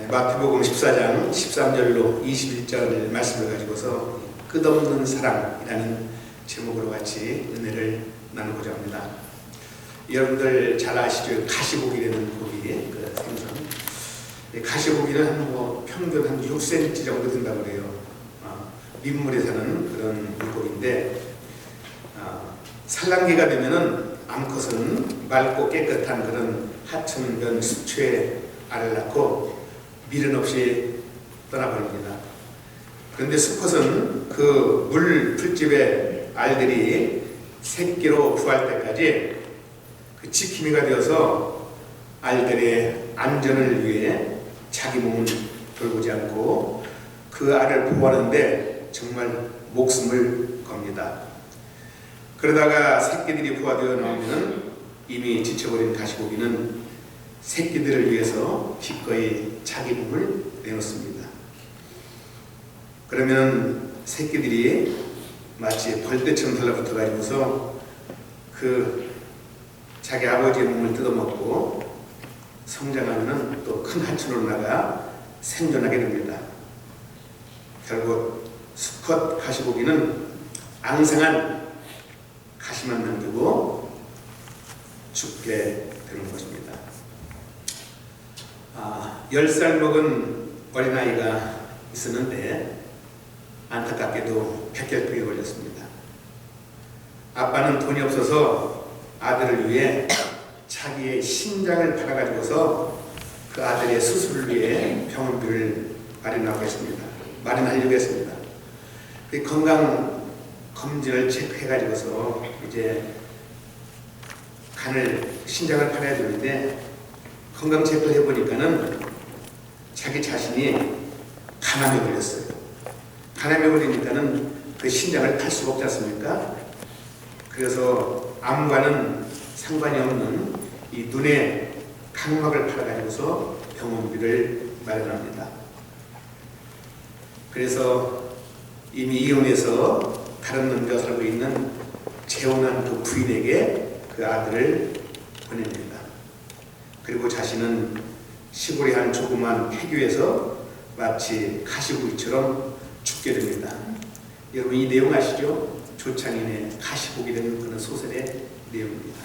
예, 마태복음 14장 13절로 21절 말씀을 가지고서 끝없는 사랑이라는 제목으로 같이 은혜를 나누고자 합니다. 여러분들 잘 아시죠? 가시고기라는 고기, 그 생선. 이 가시고기는 한뭐 평균 한 6cm 정도 된다고 그래요. 아, 민물에 사는 그런 물고기인데 아, 산란기가 되면은 암컷은 맑고 깨끗한 그런 하천변 습초에 알을 낳고 미련 없이 떠나버립니다. 그런데 수컷은 그 물 풀집의 알들이 새끼로 부할 때까지 그 지킴이가 되어서 알들의 안전을 위해 자기 몸을 돌보지 않고 그 알을 보호하는데 정말 목숨을 겁니다. 그러다가 새끼들이 부화되어 나오면 이미 지쳐버린 가시고기는 새끼들을 위해서 기꺼이 자기 몸을 내놓습니다. 그러면 새끼들이 마치 벌떼처럼 달라붙어 가지고서 그 자기 아버지의 몸을 뜯어먹고 성장하면 또 큰 하천으로 나가 생존하게 됩니다. 결국 수컷 가시고기는 앙상한 가시만 남기고 죽게 되는 것입니다. 아, 10살 먹은 어린아이가 있었는데 안타깝게도 백혈병에 걸렸습니다. 아빠는 돈이 없어서 아들을 위해 자기의 심장을 팔아가지고서 그 아들의 수술을 위해 병원비를 마련하고 했습니다. 마련하려고 했습니다. 그 건강 검진을 체크해가지고서 이제 간을 심장을 팔아야 되는데 건강 체크를 해보니까는 자기 자신이 간암에 걸렸어요. 간암에 걸리니까는 그 심장을 팔 수가 없지 않습니까? 그래서 암과는 상관이 없는 이 눈에 각막을 팔아가지고서 병원비를 마련합니다. 그래서 이미 이혼해서 다른 남자 살고 있는 재혼한 그 부인에게 그 아들을 보냅니다. 그리고 자신은 시골의 한 조그만 폐교에서 마치 가시고기처럼 죽게 됩니다. 여러분 이 내용 아시죠? 조창인의 가시고기 되는 그런 소설의 내용입니다.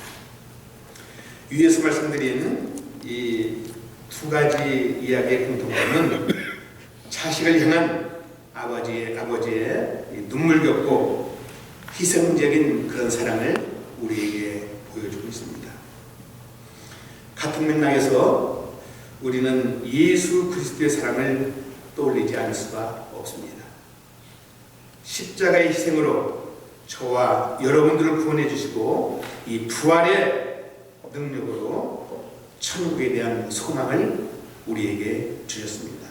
위에서 말씀드린 이 두 가지 이야기의 공통점은 자식을 향한 아버지의 아버지의 이 눈물겹고 희생적인 그런 사랑을 우리에게 보여주고 있습니다. 같은 맥락에서 우리는 예수 그리스도의 사랑을 떠올리지 않을 수가 없습니다. 십자가의 희생으로 저와 여러분들을 구원해 주시고 이 부활의 능력으로 천국에 대한 소망을 우리에게 주셨습니다.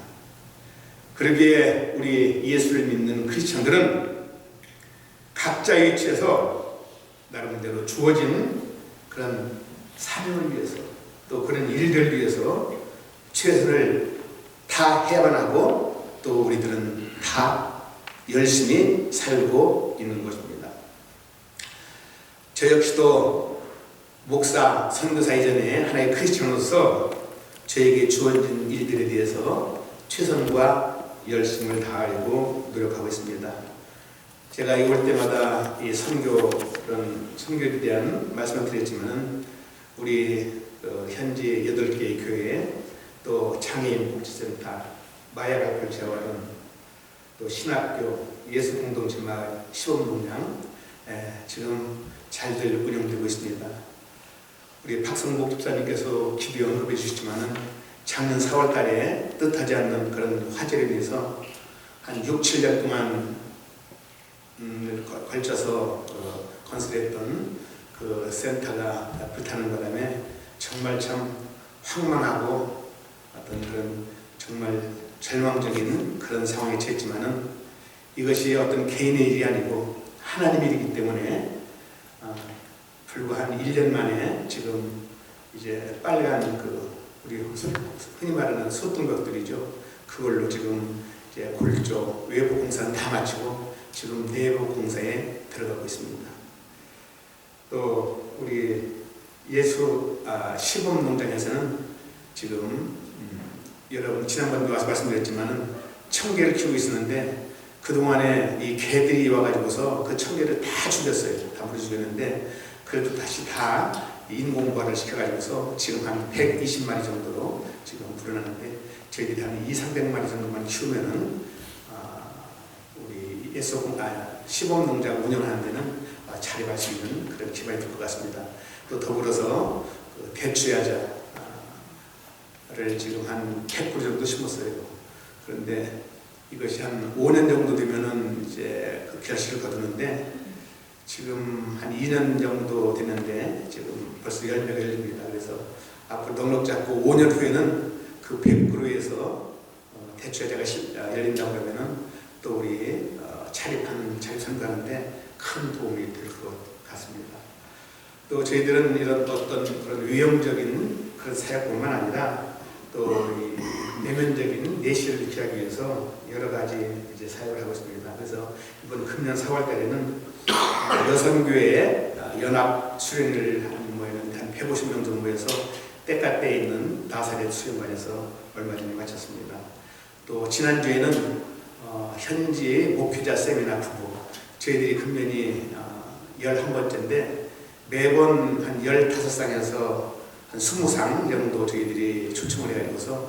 그러기에 우리 예수를 믿는 크리스천들은 각자의 위치에서 나름대로 주어진 그런 사명을 위해서 또 그런 일들을 위해서 최선을 다 해야만 하고 또 우리들은 다 열심히 살고 있는 것입니다. 저 역시도 목사, 선교사 이전에 하나의 크리스천으로서 저에게 주어진 일들에 대해서 최선과 열심을 다하려고 노력하고 있습니다. 제가 이올 때마다 이 선교 그런 선교에 대한 말씀을 드렸지만은 우리 어, 현지 여덟 개의 교회 또 장애인 복지센터 마야가 교체와는 또 신학교 예수 공동체 마을 시범 농장 에, 지금 잘들 운영되고 있습니다. 우리 박성복 집사님께서 기도에 언급해 주셨지만은 작년 4월 달에 뜻하지 않는 그런 화재에 대해서 한 6, 7년 동안 음, 거- 걸쳐서 어, 건설했던 그 센터가 불타는 바람에 정말 참 황망하고 어떤 그런 정말 절망적인 그런 상황에 처했지만은 이것이 어떤 개인의 일이 아니고 하나님의 일이기 때문에 어, 불과 한 1년 만에 지금 이제 빨간 그 우리 소- 흔히 말하는 소뜬 것들이죠. 그걸로 지금 이제 골조 외부 공사는 다 마치고 지금 내부 공사에 들어가고 있습니다. 또 우리 예수 아, 시범 농장에서는 지금 음, 여러분 지난번에 와서 말씀드렸지만은 청개를 키우고 있었는데 그 동안에 이 개들이 와가지고서 그 청개를 다 죽였어요. 다 물어 죽였는데 그래도 다시 다 인공부화를 시켜가지고서 지금 한 120마리 정도로 지금 불어나는데 저희들이 한 2, 300마리 정도만 키우면은 아, 우리 예소공 아, 시범 농장 운영하는 데는 아, 자립할 수 있는 그런 기반이 될 것 같습니다. 또 더불어서 그 대추야자를 지금 한 100그루 정도 심었어요. 그런데 이것이 한 5년 정도 되면은 이제 그 결실을 거두는데 지금 한 2년 정도 됐는데 지금 벌써 열매가 열립니다. 그래서 앞으로 넉넉 잡고 5년 후에는 그 100그루에서 대추야자가 시- 아, 열린다고 그러면은 또 우리 어, 차립하는 자립 선거하는데 큰 도움이 될 것 같습니다. 또 저희들은 이런 어떤 그런 위험적인 그런 사역뿐만 아니라 또이 내면적인 내실을 유지하기 위해서 여러 가지 이제 사역을 하고 있습니다. 그래서 이번 금년 4월달에는 여성교회 연합 수련을 한 모였는데 한 150명 정도 모여서 때깔때 있는 나사렛 수련관에서 얼마 전에 마쳤습니다. 또 지난주에는 어, 현지 목표자 세미나 부부 저희들이 금년이 어, 11번째인데 매번 한 15상에서 한 20상 정도 저희들이 초청을 해가지고서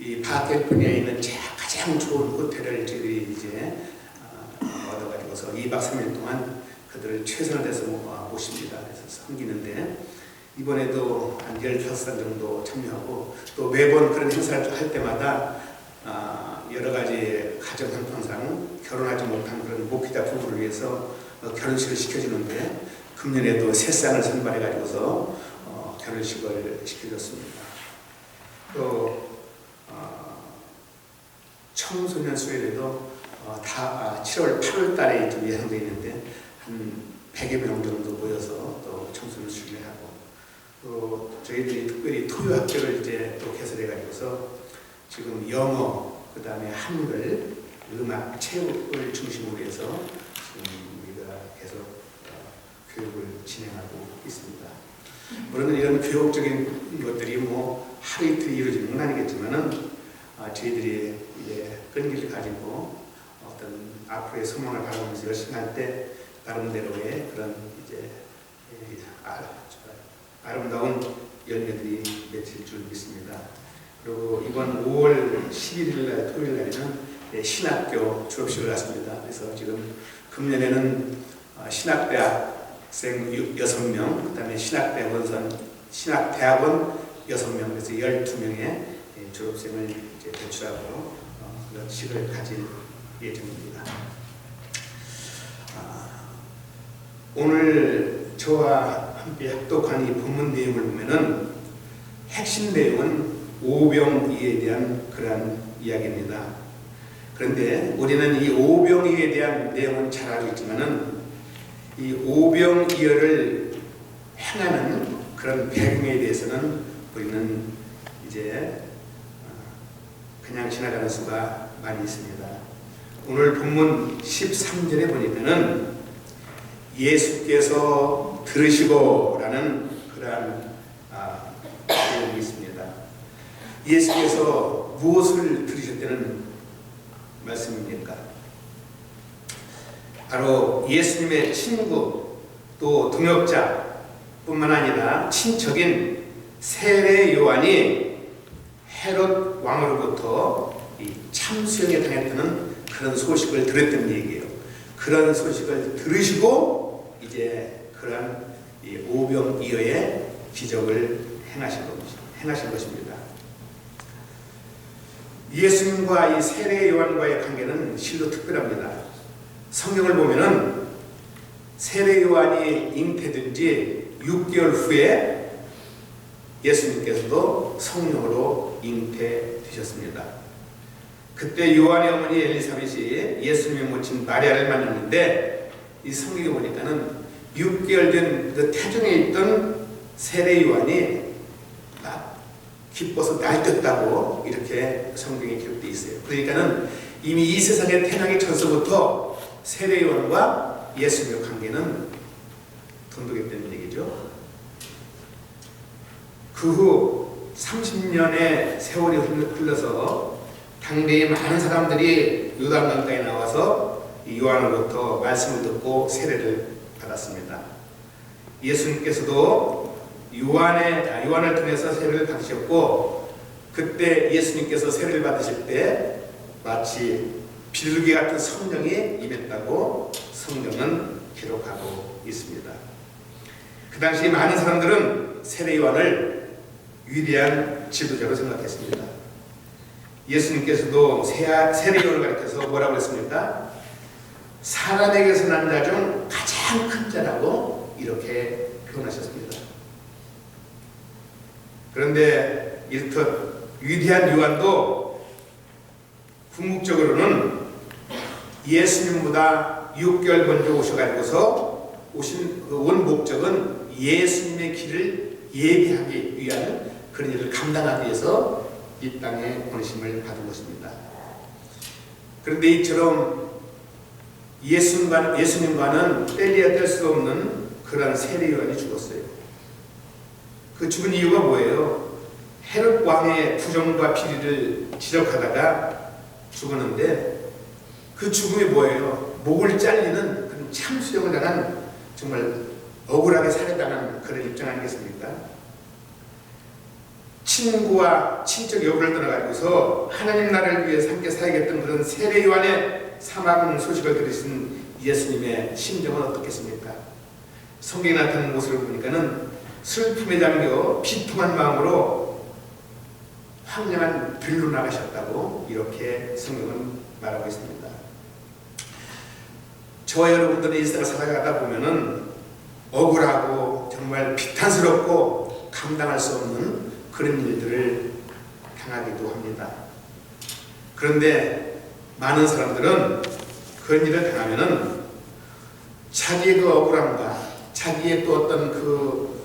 이 바텔프니아에 있는 제 가장 좋은 호텔을 저희들이 이제 어, 얻어가지고서 2박 3일 동안 그들을 최선을 다해서 모- 모십니다. 그래서 섬기는데 이번에도 한 15상 정도 참여하고 또 매번 그런 행사를 할 때마다 아, 여러 가지 가정 형편상 결혼하지 못한 그런 목회자 부부를 위해서 어, 결혼식을 시켜주는데 금년에도 세 쌍을 선발해 가지고서 어, 결혼식을 시켜줬습니다. 또 어, 청소년 수요일에도 어, 다 아, 7월 8월 달에 좀 예상되어 있는데 한 100여 명 정도 모여서 또 청소년 수요일을 하고 또 저희들이 특별히 토요 학교를 이제 또 개설해 가지고서 지금 영어 그 다음에 한글 음악 체육을 중심으로 해서 지금 우리가 계속 어, 교육을 진행하고 있습니다. 물론 이런 교육적인 것들이 뭐 하루 이틀 이루어지는 건 아니겠지만은 아, 저희들이 이제 끈기를 가지고 어떤 앞으로의 소망을 바라보면서 열심히 할 때 나름대로의 그런 이제 예, 아, 저, 아름다운 열매들이 맺힐 줄 믿습니다. 그리고 이번 5월 11일 날 토요일 날에는 예, 신학교 졸업식을 갔습니다. 그래서 지금 금년에는 어, 신학대학생 6명, 그 다음에 신학대학원, 신학대학원 6명, 그래서 12명의 졸업생을 이제 배출하고 어, 그런 식을 가질 예정입니다. 아, 오늘 저와 함께 합독한 이 본문 내용을 보면은 핵심 내용은 오병이에 대한 그러한 이야기입니다. 그런데 우리는 이 오병이에 대한 내용은 잘 알고 있지만은 이 오병이어를 행하는 그런 배경에 대해서는 우리는 이제 어, 그냥 지나가는 수가 많이 있습니다. 오늘 본문 13절에 보니까는 예수께서 들으시고 라는 그러한 아, 내용이 있습니다. 예수께서 무엇을 들으셨다는 말씀입니까? 바로 예수님의 친구 또 동역자뿐만 아니라 친척인 세례 요한이 헤롯 왕으로부터 이 참수형에 당했다는 그런 소식을 들었던 얘기예요. 그런 소식을 들으시고 이제 그런 이 오병이어의 기적을 행하신 것입니다. 예수님과 이 세례 요한과의 관계는 실로 특별합니다. 성경을 보면은 세례 요한이 잉태된 지 6개월 후에 예수님께서도 성령으로 잉태되셨습니다. 그때 요한의 어머니 엘리사벳이 예수님의 모친 마리아를 만났는데 이 성경에 보니까는 6개월 된 그 태중에 있던 세례 요한이 막 기뻐서 날뛰었다고 이렇게 성경에 기록되어 있어요. 그러니까는 이미 이 세상에 태어나기 전서부터 세례 요한과 예수님의 관계는 돈독했다는 얘기죠. 그 후 30년의 세월이 흘러- 흘러서 당대의 많은 사람들이 요단강가에 나와서 이 요한으로부터 말씀을 듣고 세례를 받았습니다. 예수님께서도 요한의 아, 요한을 통해서 세례를 받으셨고 그때 예수님께서 세례를 받으실 때 마치 비둘기 같은 성령이 임했다고 성경은 기록하고 있습니다. 그 당시 많은 사람들은 세례 요한을 위대한 지도자로 생각했습니다. 예수님께서도 세- 세례 요한을 가르쳐서 뭐라고 했습니까? 사람에게서 난 자 중 가장 큰 자라고 이렇게 표현하셨습니다. 그런데 이렇듯 위대한 요한도 궁극적으로는 예수님보다 6개월 먼저 오셔가지고서 오신 그온 목적은 예수님의 길을 예비하기 위한 그런 일을 감당하기 위해서 이 땅에 보내심을 받은 것입니다. 그런데 이처럼 예수님과, 예수님과는 뗄래야 뗄 수 없는 그런 세례 요한이 죽었어요. 그 죽은 이유가 뭐예요? 헤롯 왕의 부정과 비리를 지적하다가 죽었는데 그 죽음이 뭐예요? 목을 잘리는 그런 참수령을 당한 정말 억울하게 살해당한 그런 입장 아니겠습니까? 친구와 친척 여부를 떠나가지고서 하나님 나라를 위해 함께 살겠던 그런 세례 요한의 사망 소식을 들으신 예수님의 심정은 어떻겠습니까? 성경에 나타난 모습을 보니까는 슬픔에 잠겨 비통한 마음으로 황량한 들로 나가셨다고 이렇게 성경은 말하고 있습니다. 저와 여러분들은 일생을 살아가다 보면은 억울하고 정말 비탄스럽고 감당할 수 없는 그런 일들을 당하기도 합니다. 그런데 많은 사람들은 그런 일을 당하면은 자기의 그 억울함과 자기의 또 어떤 그 어,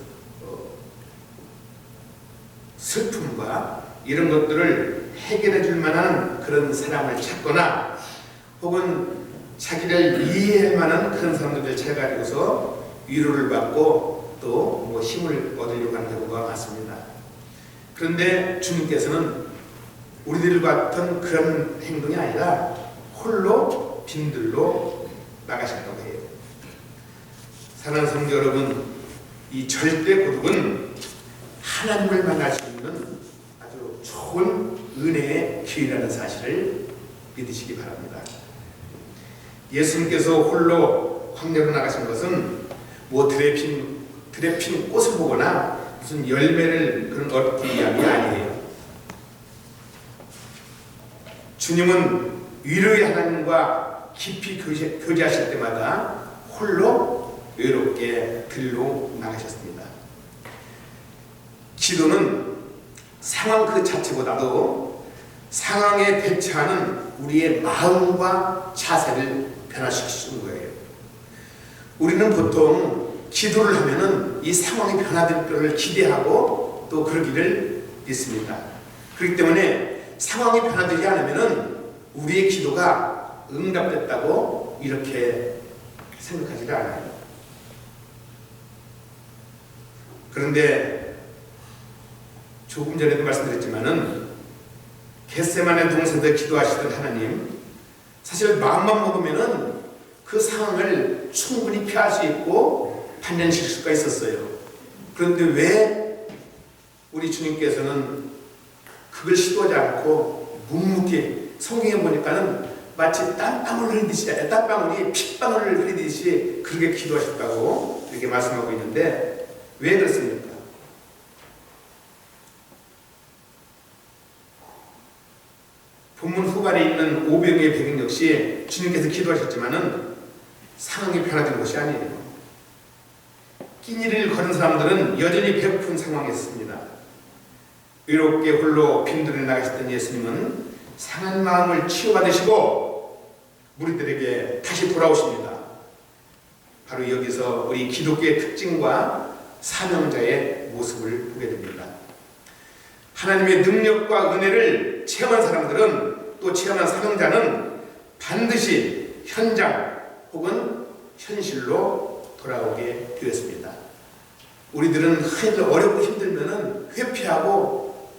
슬픔과 이런 것들을 해결해 줄 만한 그런 사람을 찾거나 혹은 자기를 이해할 만한 그런 사람들을 찾아가지고서 위로를 받고 또 뭐 힘을 얻으려고 하는 경우가 많습니다. 그런데 주님께서는 우리들 같은 그런 행동이 아니라 홀로 빈들로 나가셨다고 해요. 사랑하는 성도 여러분, 이 절대 고독은 하나님을 수 있는 아주 좋은 은혜의 기회라는 사실을 믿으시기 바랍니다. 예수님께서 홀로 황제로 나가신 것은 뭐 들에 핀, 들에 핀 꽃을 보거나 무슨 열매를 그런 얻기 위함이 아니에요. 주님은 위로의 하나님과 깊이 교제, 교제하실 때마다 홀로 외롭게 들로 나가셨습니다. 기도는 상황 그 자체보다도 상황에 대처하는 우리의 마음과 자세를 변화시키는 거예요. 우리는 보통 기도를 하면은 이 상황이 변화될 것을 기대하고 또 그러기를 믿습니다. 그렇기 때문에 상황이 변화되지 않으면은 우리의 기도가 응답됐다고 이렇게 생각하지가 않아요. 그런데 조금 전에도 말씀드렸지만은 겟세만의 동산에서 기도하시던 하나님 사실 마음만 먹으면은 그 상황을 충분히 피할 수 있고 단련시킬 수가 있었어요. 그런데 왜 우리 주님께서는 그걸 시도하지 않고 묵묵히 성경에 보니까는 마치 땀방울 흘리듯이 땀방울이 핏방울을 흘리듯이 그렇게 기도하셨다고 이렇게 말씀하고 있는데 왜 그렇습니까? 본문 후반에 있는 오병의 배경 역시 주님께서 기도하셨지만은 상황이 변화된 것이 아니에요. 끼니를 거는 사람들은 여전히 배고픈 상황에 있습니다. 외롭게 홀로 빈들에 나가셨던 예수님은 상한 마음을 치유받으시고 무리들에게 다시 돌아오십니다. 바로 여기서 우리 기독교의 특징과 사명자의 모습을 보게 됩니다. 하나님의 능력과 은혜를 체험한 사람들은 또 체험한 사명자는 반드시 현장 혹은 현실로 돌아오게 되었습니다. 우리들은 흔히 어렵고 힘들면은 회피하고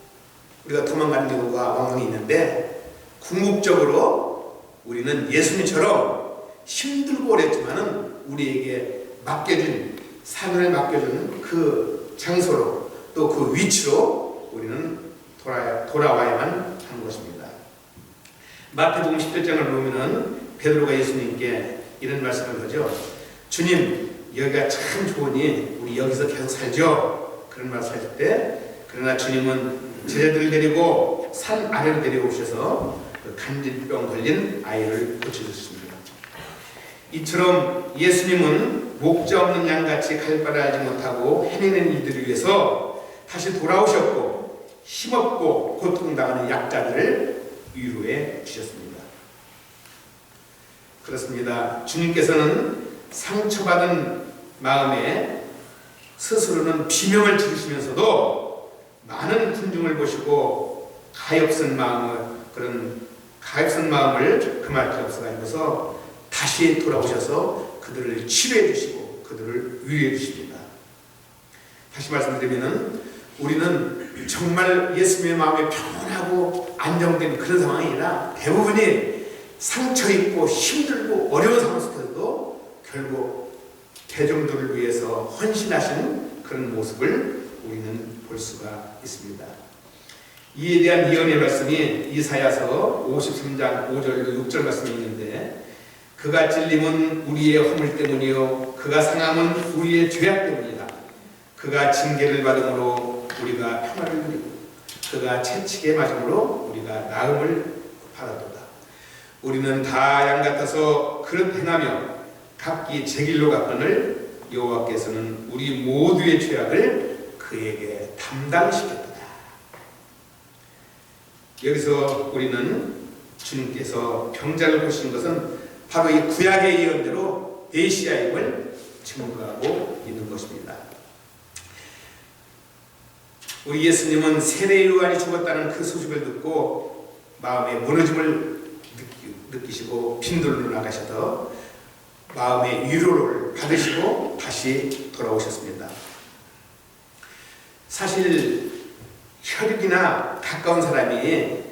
우리가 도망가는 경우가 왕왕 있는데 궁극적으로 우리는 예수님처럼 힘들고 어렵지만은 우리에게 맡겨준 사명을 맡겨준 그 장소로 또 그 위치로 우리는 돌아, 돌아와야만 하는 것입니다. 마태복음 17장을 보면은 베드로가 예수님께 이런 말씀을 하죠. 주님 여기가 참 좋으니 우리 여기서 계속 살죠. 그런 말씀을 하실 때 그러나 주님은 제자들을 데리고 산 아래로 데려오셔서 그 간질병 걸린 아이를 고쳐주셨습니다. 이처럼 예수님은 목자 없는 양같이 갈 바를 알지 못하고 헤매는 이들을 위해서 다시 돌아오셨고 힘없고 고통당하는 약자들을 위로해 주셨습니다. 그렇습니다. 주님께서는 상처받은 마음에 스스로는 비명을 지르시면서도 많은 군중을 보시고 가엾은 마음을 그런 가엾은 마음을 금할 게 없어가지고서 다시 돌아오셔서 그들을 치료해 주시고 그들을 위로해 주십니다. 다시 말씀드리면은 우리는 정말 예수님의 마음에 평온하고 안정된 그런 상황이 아니라 대부분이 상처 있고 힘들고 어려운 상황 속에서도 결국 대중들을 위해서 헌신하신 그런 모습을 우리는 볼 수가 있습니다. 이에 대한 예언의 말씀이 이사야서 53장 5절 6절 말씀이 있는데 그가 찔림은 우리의 허물 때문이요 그가 상함은 우리의 죄악 때문이다. 그가 징계를 받음으로 우리가 평화를 누리고 그가 채찍에 맞음으로 우리가 나음을 받았도다. 우리는 다 양 같아서 그릇 행하며 각기 제 길로 갔거늘 여호와께서는 우리 모두의 죄악을 그에게 담당시켰다. 여기서 우리는 주님께서 병자를 보신 것은 바로 이 구약의 예언대로 메시아임을 증거하고 있는 것입니다. 우리 예수님은 세례 요한이 죽었다는 그 소식을 듣고 마음의 무너짐을 느끼, 시고 빈돌로 나가셔서 마음의 위로를 받으시고 다시 돌아오셨습니다. 사실 혈육이나 가까운 사람이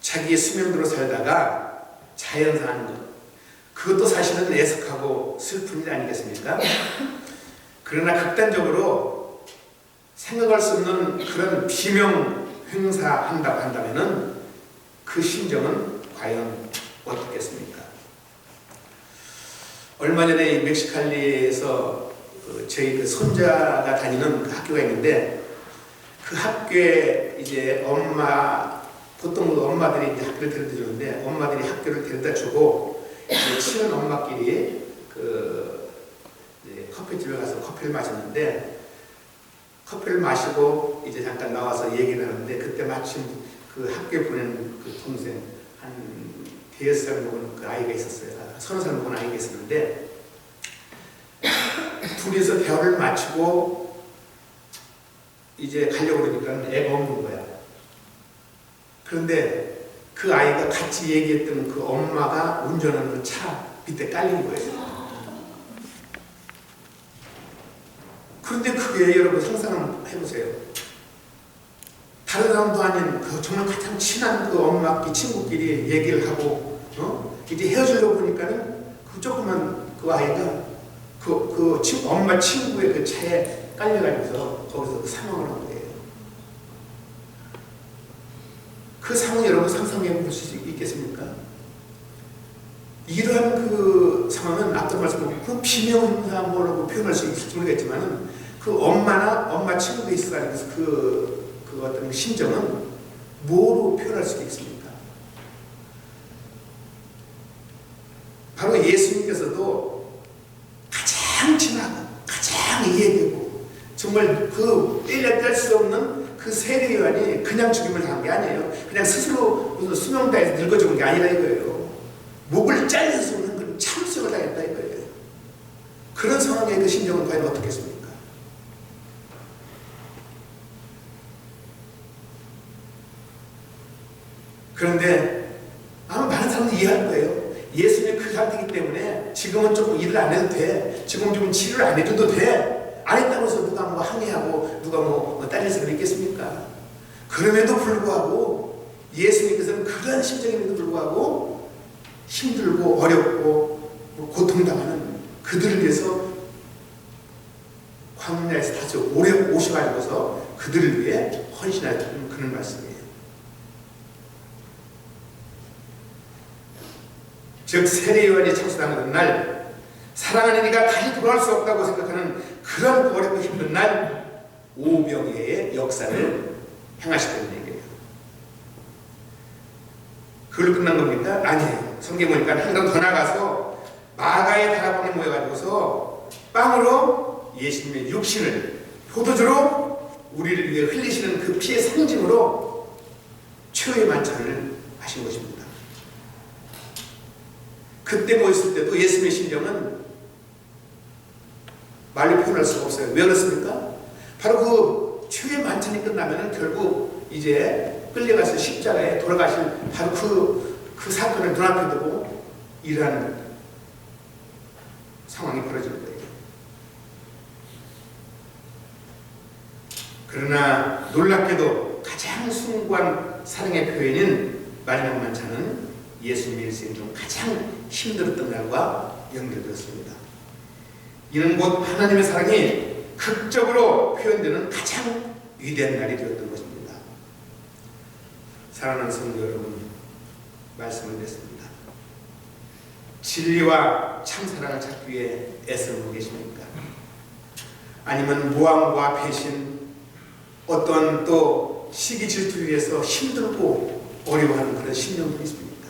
자기의 수명대로 살다가 자연사하는 것 그것도 사실은 애석하고 슬픈 일 아니겠습니까? 그러나 극단적으로 생각할 수 없는 그런 비명 행사한다고 한다면은 그 심정은 과연 어떻겠습니까? 얼마 전에 이 멕시칼리에서 그 저희 그 손자가 다니는 그 학교가 있는데 그 학교에 이제 엄마 보통 그 엄마들이 이제 학교를 데려다 주는데 엄마들이 학교를 데려다 주고 이제 친한 엄마끼리 그 커피집에 가서 커피를 마셨는데 커피를 마시고 이제 잠깐 나와서 얘기를 하는데 그때 마침 그 학교에 보낸 그 동생 한 대여섯 살 먹은 그 아이가 있었어요. 서너 살 먹은 아이가 있었는데 둘이서 대화를 마치고 이제 가려고 그러니까 애가 없는 거야. 그런데 그 아이가 같이 얘기했던 그 엄마가 운전하는 그차 밑에 깔린 거예요. 그런데 그게 여러분 상상을 해보세요. 다른 사람도 아닌 그 정말 가장 친한 그 엄마끼 친구끼리 얘기를 하고 어? 이제 헤어지려고 보니까는 그 조그만 그 아이가 그, 그 친, 엄마 친구의 그 차에 깔려가면서 거기서 그 사망을 한 거예요. 그 상황 여러분 상상해 볼 수 있겠습니까? 이러한 그 상황은 앞서 말씀드린 그 비명사 뭐라고 표현할 수 있을지 모르겠지만 그 엄마나 엄마 친구가 있어가지고 그, 그 어떤 심정은 뭐로 표현할 수 있겠습니까? 바로 예수님께서도 가장 친하고 가장 이해되고 정말 그 뗄려 뗄수 없는 그 세례 요한이 그냥 죽임을 당한 게 아니에요. 그냥 스스로 무슨 수명 다해서 늙어 죽은 게 아니라 이거예요. 목을 잘려서 오는 그 참수를 당했다 이거예요. 그런 상황에 그 심정은 과연 어떻겠습니까? 그런데 아마 많은 사람들이 이해할 거예요. 예수님이 그 상태이기 때문에 지금은 조금 일을 안 해도 좀 치료를 안 해줘도 돼. 안 했다고 해서 누가 뭐 항의하고 누가 뭐, 뭐 딸려서 그랬겠습니까? 그럼에도 불구하고 예수님께서는 그런 심정임에도 불구하고 힘들고 어렵고 고통당하는 그들을 위해서 광야에서 다시 오래 오셔가지고서 그들을 위해 헌신하는 그런 말씀이에요. 즉 세례요한이 창수당하는 날 사랑하는 이가 다시 돌아올 수 없다고 생각하는 그런 어렵고 힘든 날 오병이의 역사를 행하시다는 얘기예요. 그걸로 끝난 겁니까? 아니에요. 성경 보니까 한강 더 나가서 마가의 다락방에 모여가지고서 빵으로 예수님의 육신을 포도주로 우리를 위해 흘리시는 그 피의 상징으로 최후의 만찬을 하신 것입니다. 그때 모였을 때도 예수님의 심정은 말로 표현할 수가 없어요. 왜 그렇습니까? 바로 그 최후의 만찬이 끝나면 결국 이제 끌려가서 십자가에 돌아가실 바로 그, 그 사건을 눈앞에 두고 일하는 상황이 벌어질 거예요. 그러나 놀랍게도 가장 숭고한 사랑의 표현인 마지막 만찬은 예수님의 일생 중 가장 힘들었던 날과 연결되었습니다. 이는 곧 하나님의 사랑이 극적으로 표현되는 가장 위대한 날이 되었던 것입니다. 사랑하는 성도 여러분, 말씀을 드렸습니다. 진리와 참사랑을 찾기 위해 애쓰고 계십니까? 아니면 모함과 배신, 어떤 또 시기 질투 위해서 힘들고 어려워하는 그런 심령들이 있습니까?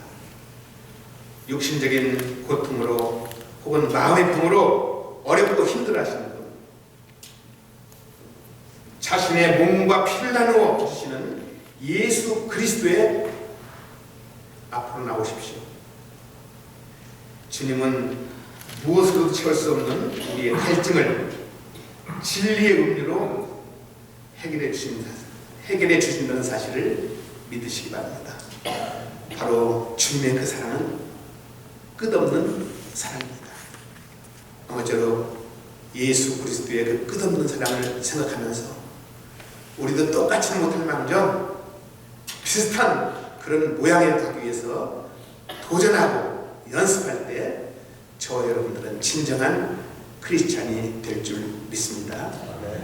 육신적인 고통으로 혹은 마음의 병으로 어렵고 힘들어하시는 분 자신의 몸과 피를 나누어 주시는 예수 그리스도의 앞으로 나오십시오. 주님은 무엇으로도 채울 수 없는 우리의 갈증을 진리의 음료로 해결해 주신다. 해결해 주신다는 사실을 믿으시기 바랍니다. 바로 주님의 그 사랑은 끝없는 사랑입니다. 아무쪼록 예수 그리스도의 그 끝없는 사랑을 생각하면서 우리도 똑같이 못할 망정 비슷한 그런 모양을 가기 위해서 도전하고 연습할 때 저 여러분들은 진정한 크리스찬이 될 줄 믿습니다.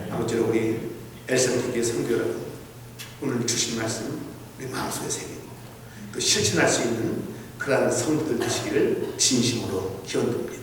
아무쪼록 우리 성도 여러분 오늘 주신 말씀 우리 마음속에 새기고 또 실천할 수 있는 그러한 성도들 되시기를 진심으로 기원드립니다.